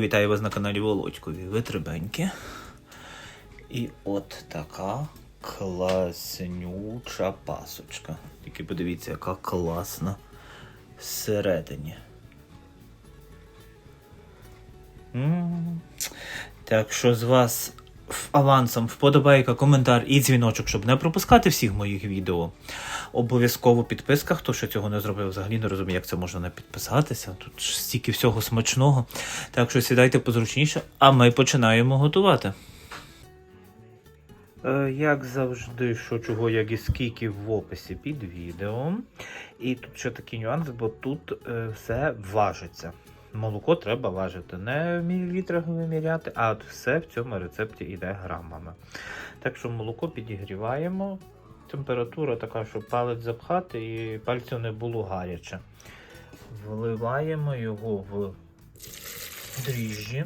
Вітаю вас на каналі Володькові. Ви трибенькі. І от така класнюча пасочка. Тільки подивіться, яка класна всередині. Так що з вас авансом вподобайка, коментар і дзвіночок, щоб не пропускати всіх моїх відео. Обов'язково підписка. Хто ще цього не зробив, взагалі не розуміє, як це можна не підписатися. Тут стільки всього смачного. Так що сідайте позручніше, а ми починаємо готувати. Е, Як завжди, що чого, як і скільки в описі під відео. І тут ще такий нюанс, бо тут е, все важиться. Молоко треба важити не в мілілітрах виміряти, а все в цьому рецепті йде грамами. Так що молоко підігріваємо. Температура така, щоб палець запхати і пальцю не було гаряче. Вливаємо його в дріжджі.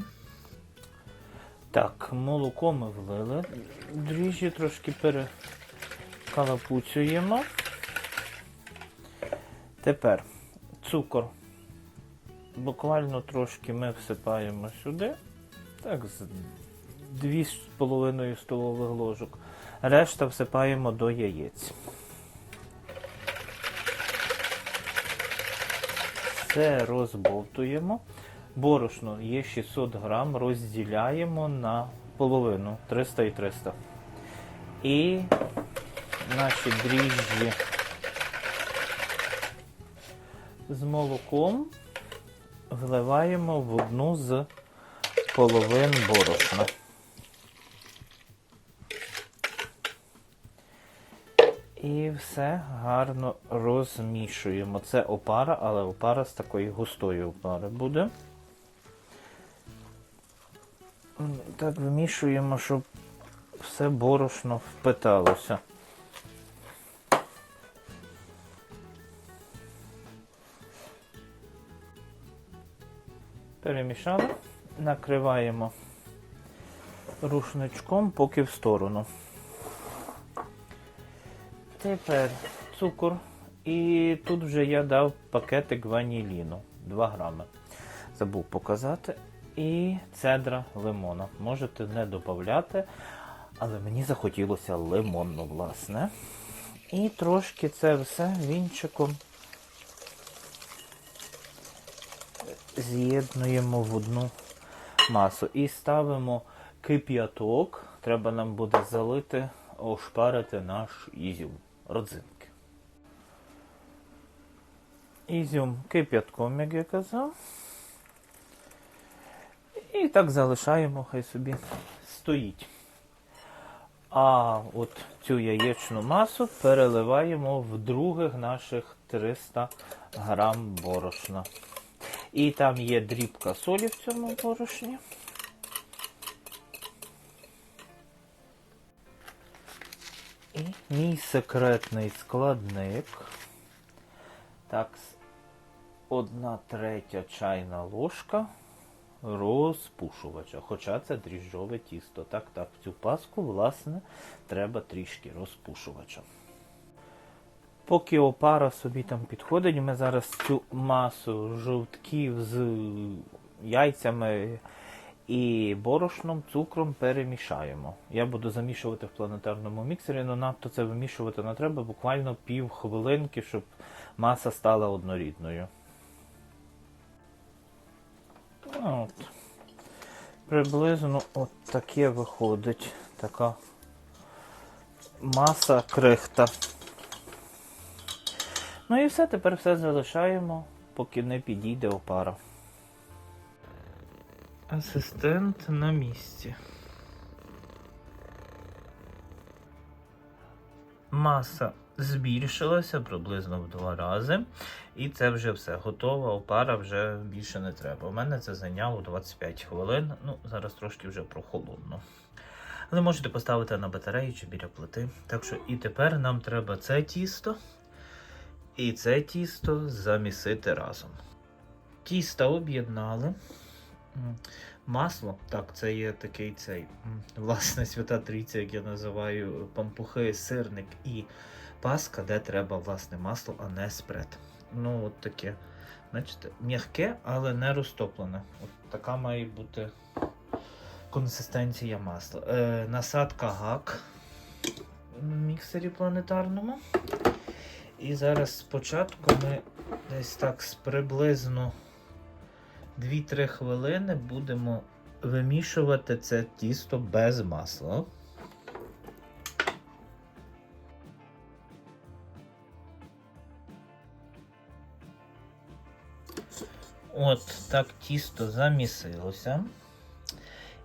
Так, молоко ми влили. Дріжджі трошки перекалапуцюємо. Тепер цукор. Буквально трошки ми всипаємо сюди. Так, з 2,5 столових ложок. Решта всипаємо до яєць. Все розбовтуємо. Борошно є 600 грам, розділяємо на половину 300 і 300. І наші дріжджі з молоком вливаємо в одну з половин борошна. І все гарно розмішуємо. Це опара, але опара з такої густої опари буде. Так вимішуємо, щоб все борошно впиталося. Перемішали, накриваємо рушничком поки в сторону. Тепер цукор. І тут вже я дав пакетик ваніліну 2 грами. Забув показати. І цедра лимона. Можете не додати, але мені захотілося лимонну, власне. І трошки це все вінчиком з'єднуємо в одну масу. І ставимо кип'яток. Треба нам буде залити, ошпарити наш ізюм, родзинки. Ізюм кип'ятком, як я казав. І так залишаємо, хай собі стоїть. А от цю яєчну масу переливаємо в других наших 300 грам борошна. І там є дрібка солі в цьому борошні. І мій секретний складник. Так, одна третя чайна ложка розпушувача. Хоча це дріжджове тісто. Так, так, в цю паску, власне, треба трішки розпушувача. Поки опара собі там підходить, ми зараз цю масу жовтків з яйцями і борошном, цукром перемішаємо. Я буду замішувати в планетарному міксері, але надто це вимішувати не треба, буквально пів хвилинки, щоб маса стала однорідною. От. Приблизно от таке виходить така маса крихта. Ну і все, тепер все залишаємо, поки не підійде опара. Асистент на місці. Маса збільшилася приблизно в два рази. І це вже все. Готова опара вже більше не треба. У мене це зайняло 25 хвилин. Ну, зараз трошки вже прохолодно. Але можете поставити на батарею чи біля плити. Так що і тепер нам треба це тісто і це тісто замісити разом. Тісто об'єднали. Масло, так, це є такий цей, власне, свята трійця, як я називаю, пампухи, сирник і паска, де треба власне масло, а не спред. Ну, от таке Бачите, м'яке, але не розтоплене. От така має бути консистенція масла. Е, насадка гак в міксері планетарному. І зараз спочатку ми десь так приблизно 2-3 хвилини будемо вимішувати це тісто без масла. От так тісто замісилося.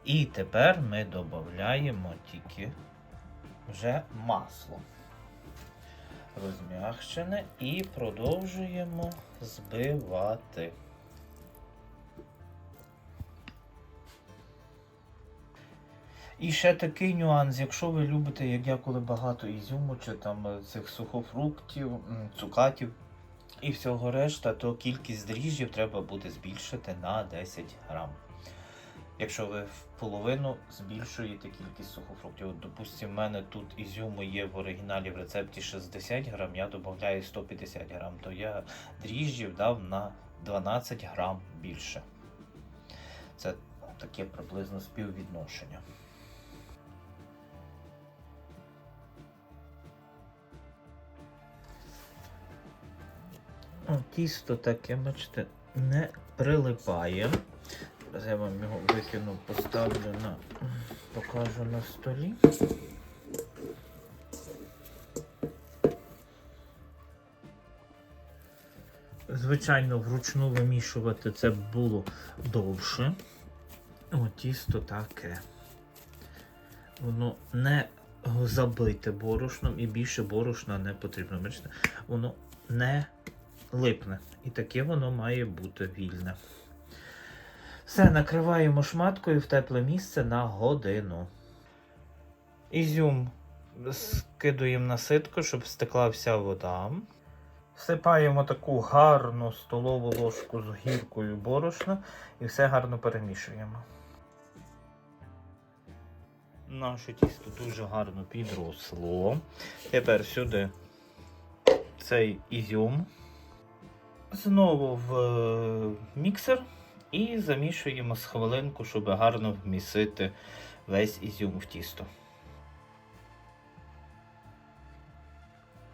І тепер ми додаємо тільки вже масло розм'якшене і продовжуємо збивати. І ще такий нюанс, якщо ви любите, як я коли багато ізюму чи там е, цих сухофруктів, цукатів і всього решта, то кількість дріжджів треба буде збільшити на 10 грам. Якщо ви в половину збільшуєте кількість сухофруктів. От, допустимо, в мене тут ізюму є в оригіналі в рецепті 60 грам, я додаю 150 грам, то я дріжджів дав на 12 грам більше. Це таке приблизно співвідношення. Тісто таке, бачите, не прилипає. Зараз я вам його викину, поставлю на покажу на столі. Звичайно, вручну вимішувати це було довше. О, тісто таке. Воно не забите борошном і більше борошна не потрібно. Бачите, воно не липне. І таке воно має бути вільне. Все, накриваємо шматкою в тепле місце на годину. Ізюм скидуємо на ситку, щоб стекла вся вода. Всипаємо таку гарну столову ложку з гіркою борошна і все гарно перемішуємо. Наше тісто дуже гарно підросло. Тепер сюди цей ізюм. Знову в е, міксер і замішуємо з хвилинку, щоб гарно вмісити весь ізюм в тісто.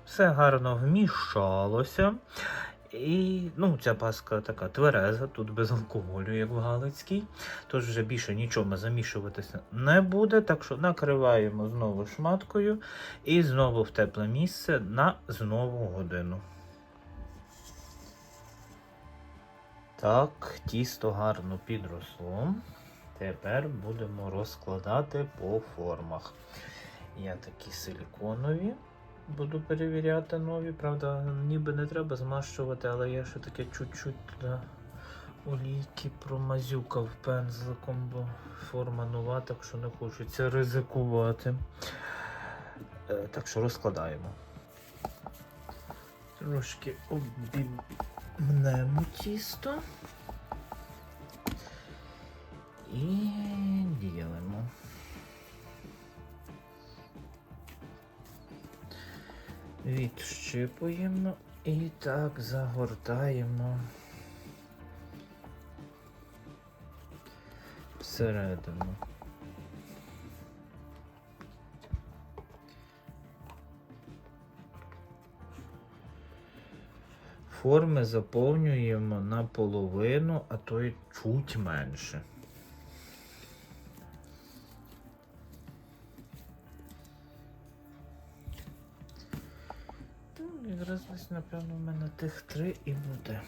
Все гарно вмішалося. І ну, ця паска така твереза, тут без алкоголю, як в Галицькій. Тож вже більше нічого замішуватися не буде. Так що накриваємо знову шматкою і знову в тепле місце на знову годину. Так, тісто гарно підросло. Тепер будемо розкладати по формах. Я такі силіконові буду перевіряти нові. Правда, ніби не треба змащувати, але я ще таке чуть-чуть олійки промазюкав пензликом, бо форма нова, так що не хочеться ризикувати. Е, Так що розкладаємо. Трошки обімнемо тісто. І ділимо. Відщипуємо і так загортаємо всередину. Форми заповнюємо наполовину, а то й чуть менше. Ну, Якраз десь, напевно, в мене тих три і буде.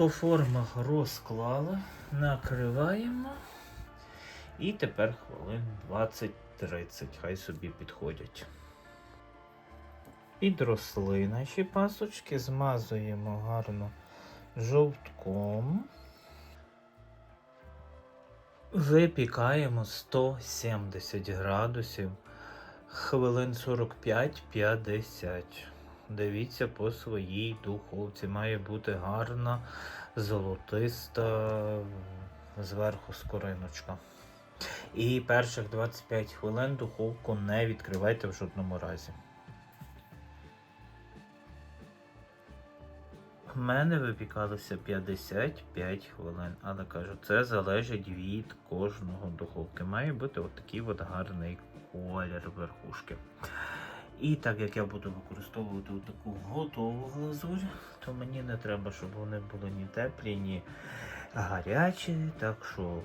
По формах розклали, накриваємо. І тепер хвилин 20-30, хай собі підходять. Підросли наші пасочки, змазуємо гарно жовтком. Випікаємо 170 градусів хвилин 45-50. Дивіться по своїй духовці. Має бути гарна, золотиста зверху скориночка. І перших 25 хвилин духовку не відкривайте в жодному разі. У мене випікалося 55 хвилин, але кажу, це залежить від кожного духовки. Має бути отакий от гарний колір верхушки. І так як я буду використовувати таку готову глазурь, то мені не треба, щоб вони були ні теплі, ні гарячі. Так що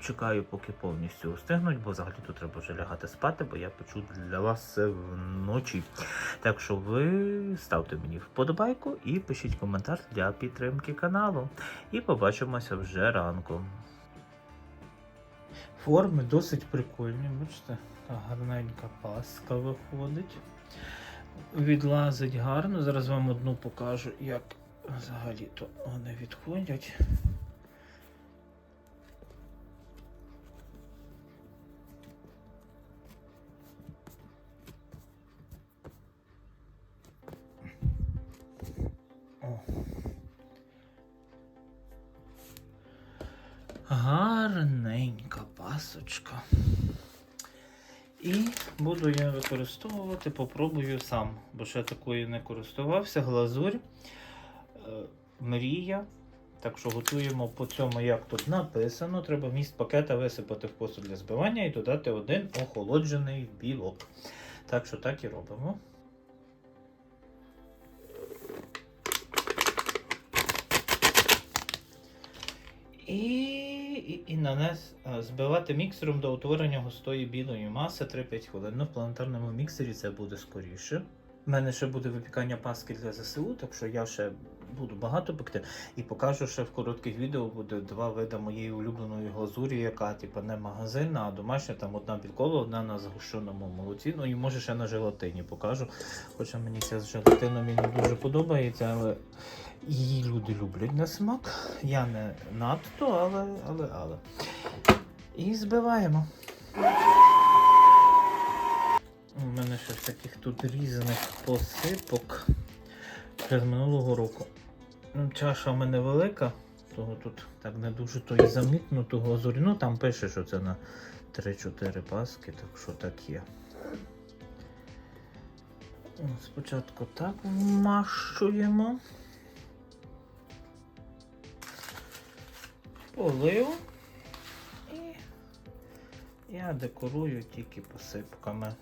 чекаю, поки повністю остигнуть, бо взагалі тут треба вже лягати спати, бо я печу для вас це вночі. Так що ви ставте мені вподобайку і пишіть коментар для підтримки каналу. І побачимося вже ранком. Форми досить прикольні, бачите, така гарненька паска виходить. Відлазить гарно. Зараз вам одну покажу, як взагалі то вони відходять. Пасочка. І буду я використовувати, попробую сам, бо ще такої не користувався. Глазурь, е, мрія. Так що готуємо по цьому, як тут написано. Треба вміст пакета висипати в посуд для збивання і додати один охолоджений білок. Так що так і робимо. І, і, і нанес збивати міксером до утворення густої білої маси 3-5 хвилин. Ну, в планетарному міксері це буде скоріше. У мене ще буде випікання паски для ЗСУ, так що я ще буду багато пекти. І покажу ще в коротких відео буде два види моєї улюбленої глазурі, яка типу, не магазинна, а домашня, там одна білкова, одна на згущеному молоці. Ну і може ще на желатині покажу. Хоча мені ця з желатином не дуже подобається, але її люди люблять на смак. Я не надто, але, але, але. І збиваємо. Тут різних посипок. З минулого року. Ну, Чаша в мене велика, того тут так не дуже то і замітно того глазурі. Ну там пише, що це на 3-4 паски, так що так є. Спочатку так вмащуємо. Полив. І я декорую тільки посипками.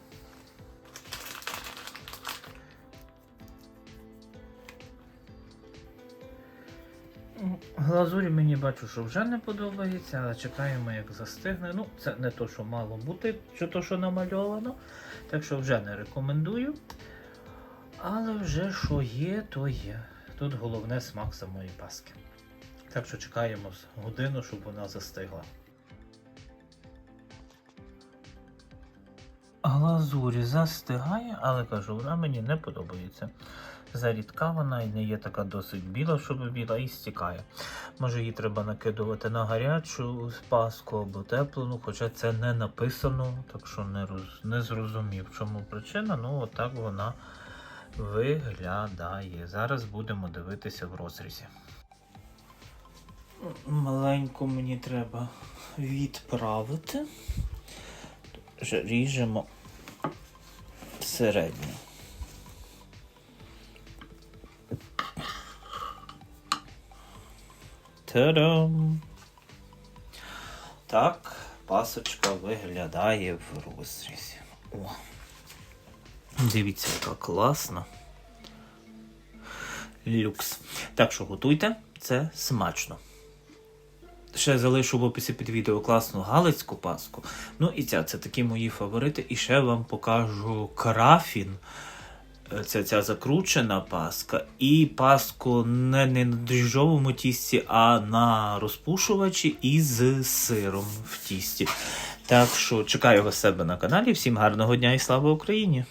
Глазурі мені бачу, що вже не подобається, але чекаємо, як застигне. Ну, це не то, що мало бути, чи то, що намальовано. Так що вже не рекомендую. Але вже що є, то є. Тут головне смак самої паски. Так що чекаємо годину, щоб вона застигла. Глазурі застигає, але кажу, вона мені не подобається. Зарідка вона і не є така досить біла, щоб біла, і стікає. Може її треба накидувати на гарячу паску або теплену, хоча це не написано, так що не, роз... не зрозумів, чому причина. Ну, отак вона виглядає. Зараз будемо дивитися в розрізі. Маленьку мені треба відправити. Ріжемо середню. Та-дам! Так, пасочка виглядає в розрізі. О. Дивіться, яка класна. Люкс. Так що готуйте, це смачно. Ще залишу в описі під відео класну галицьку паску. Ну і ця, це такі мої фаворити. І ще вам покажу крафін. Це ця закручена паска. І паску не, не на дріжджовому тісті, а на розпушувачі із сиром в тісті. Так що чекаю вас себе на каналі. Всім гарного дня і слава Україні!